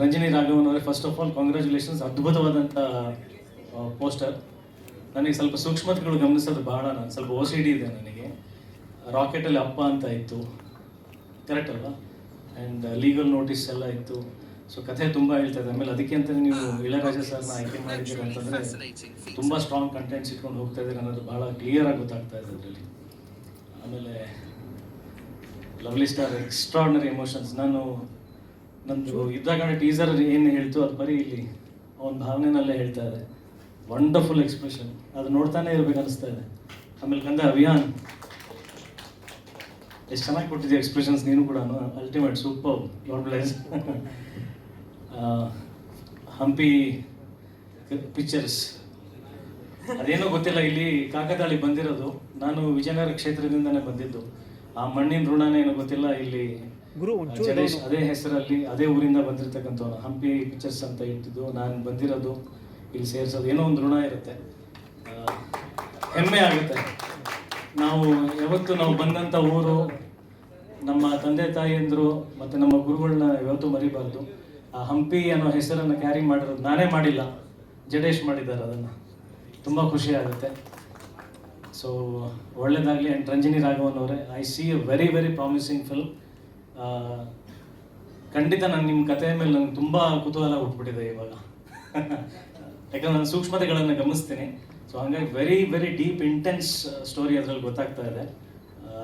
ರಂಜನಿ ರಾಘವನ್ ಅವರೇ first of all congratulations ಅದ್ಭುತವಾದಂಥ poster ನನಗೆ ಸ್ವಲ್ಪ ಸೂಕ್ಷ್ಮತೆಗಳು ಗಮನಿಸೋದು ಬಹಳ ನಾನು. ಸ್ವಲ್ಪ ಓ ಸಿ ಡಿ ಇದೆ ನನಗೆ. ರಾಕೆಟಲ್ಲಿ ಅಪ್ಪ ಅಂತ ಇತ್ತು. ಕರೆಕ್ಟ್ ಅಲ್ವಾ? ಆ್ಯಂಡ್ ಲೀಗಲ್ ನೋಟಿಸ್ ಎಲ್ಲ ಇತ್ತು. ಸೊ ಕಥೆ ತುಂಬ ಹೇಳ್ತಾ ಇದೆ ಆಮೇಲೆ ಅದಕ್ಕೆ ಅಂತ ನೀವು ಇಳರಾಜ ಸರ್ನ ಆಯ್ಕೆ ಮಾಡಿದ್ದೀರ ಅಂತಂದರೆ ತುಂಬ ಸ್ಟ್ರಾಂಗ್ ಕಂಟೆಂಟ್ಸ್ ಇಟ್ಕೊಂಡು ಹೋಗ್ತಾ ಇದ್ದೀರ ಅನ್ನೋದು ಭಾಳ ಕ್ಲಿಯರ್ ಆಗಿ ಗೊತ್ತಾಗ್ತಾ ಇದೆ ಅದರಲ್ಲಿ. ಆಮೇಲೆ, ಲವ್ಲಿ ಸ್ಟಾರ್ ಎಕ್ಸ್ಟ್ರಾರ್ನರಿ ಎಮೋಷನ್ಸ್ ನಾನು ನಂದು ಯುದ್ಧಕಾಂಡ ಟೀಸರ್ ಏನು ಹೇಳ್ತು ಅದು ಬರೀ ಇಲ್ಲಿ ಅವನ ಭಾವನೆನಲ್ಲೇ ಹೇಳ್ತಾ ಇದೆ. ವಂಡರ್ಫುಲ್ ಎಕ್ಸ್ಪ್ರೆಷನ್ ಅದು ನೋಡ್ತಾನೆ ಇರ್ಬೇಕು ಅನಿಸ್ತಾ ಇದೆ. ಆಮೇಲೆ ಕಂದ ಅಭಿಯಾನ್. ಎಷ್ಟು ಚೆನ್ನಾಗಿ ಕೊಟ್ಟಿದ್ದೆ ಎಕ್ಸ್ಪ್ರೆಷನ್ಸ್ ನೀನು ಕೂಡ ultimate super lord bless Hampi pictures ಅದೇನೋ ಗೊತ್ತಿಲ್ಲ, ಇಲ್ಲಿ ಕಾಕತಾಳಿ ಬಂದಿರೋದು. ನಾನು ವಿಜಯನಗರ ಕ್ಷೇತ್ರದಿಂದನೇ ಬಂದಿದ್ದು. ಆ ಮಣ್ಣಿನ ಋಣನೇ ಏನೋ ಗೊತ್ತಿಲ್ಲ ಇಲ್ಲಿ ಗುರು ಜಡೇಶ್ ಅದೇ ಹೆಸರಲ್ಲಿ ಅದೇ ಊರಿಂದ ಬಂದಿರತಕ್ಕಂಥವ್ನು ಹಂಪಿ ಪಿಕ್ಚರ್ಸ್ ಅಂತ ಇಟ್ಟಿದ್ದು ನಾನು ಬಂದಿರೋದು ಇಲ್ಲಿ ಸೇರಿಸೋದು ಏನೋ ಒಂದು ಋಣ ಇರುತ್ತೆ. ಹೆಮ್ಮೆ ಆಗುತ್ತೆ. ನಾವು ಯಾವತ್ತು ನಾವು ಬಂದಂಥ ಊರು ನಮ್ಮ ತಂದೆ ತಾಯಿಯಂದರು ಮತ್ತು ನಮ್ಮ ಗುರುಗಳನ್ನ ಯಾವತ್ತೂ ಮರಿಬಾರ್ದು. ಆ ಹಂಪಿ ಅನ್ನೋ ಹೆಸರನ್ನು ಕ್ಯಾರಿ ಮಾಡಿರೋದು ನಾನೇ ಮಾಡಿಲ್ಲ. ಜಡೇಶ್ ಮಾಡಿದ್ದಾರೆ ಅದನ್ನು. ತುಂಬ ಖುಷಿ ಆಗುತ್ತೆ. ಸೊ ಒಳ್ಳೇದಾಗಲಿ ಆ್ಯಂಡ್ ರಂಜಿನಿ ರಾಘವನ್ ಅವರೇ I see a very very promising film ಖಂಡಿತ ನಾನು ನಿಮ್ಮ ಕಥೆಯ ಮೇಲೆ ನನಗೆ ತುಂಬ ಕುತೂಹಲ ಹುಟ್ಬಿಟ್ಟಿದೆ ಇವಾಗ. ಯಾಕಂದ್ರೆ ನಾನು ಸೂಕ್ಷ್ಮತೆಗಳನ್ನು ಗಮನಿಸ್ತೀನಿ. ಸೊ ಹಂಗಾಗಿ very very deep intense story ಅದರಲ್ಲಿ ಗೊತ್ತಾಗ್ತಾ ಇದೆ.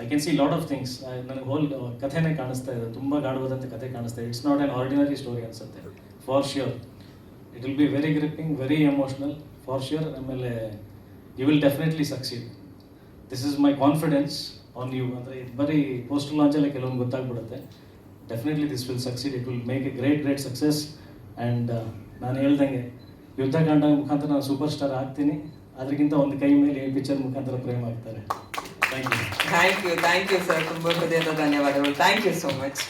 I can see lot of things ನನಗೆ ಹೋಲ್ ಕಥೆನೇ ಕಾಣಿಸ್ತಾ ಇದೆ. ತುಂಬ ಗಾಢವಾದಂಥ ಕಥೆ ಕಾಣಿಸ್ತಾ ಇದೆ. It's not an ordinary story ಅನಿಸುತ್ತೆ. For sure it will be very gripping very emotional for sure ಆಮೇಲೆ you will definitely succeed this is my confidence on you ಅಂದರೆ ಬರೀ ಪೋಸ್ಟ್ ಲಾಂಚಲ್ಲೇ ಕೆಲವೊಂದು ಗೊತ್ತಾಗ್ಬಿಡುತ್ತೆ. Definitely this will succeed it will make a great great success and ನಾನು ಹೇಳ್ದಂಗೆ ಯುದ್ಧಕಾಂಡ ಮುಖಾಂತರ ನಾನು ಸೂಪರ್ ಸ್ಟಾರ್ ಆಗ್ತೀನಿ. ಅದಕ್ಕಿಂತ ಒಂದು ಕೈ ಮೇಲೆ ಈ ಪಿಕ್ಚರ್ ಮುಖಾಂತರ ಪ್ರೇಮ್ ಆಗ್ತಾರೆ. Thank you thank you thank you sir ತುಂಬ ಹೃದಯದ ಧನ್ಯವಾದಗಳು. Thank you so much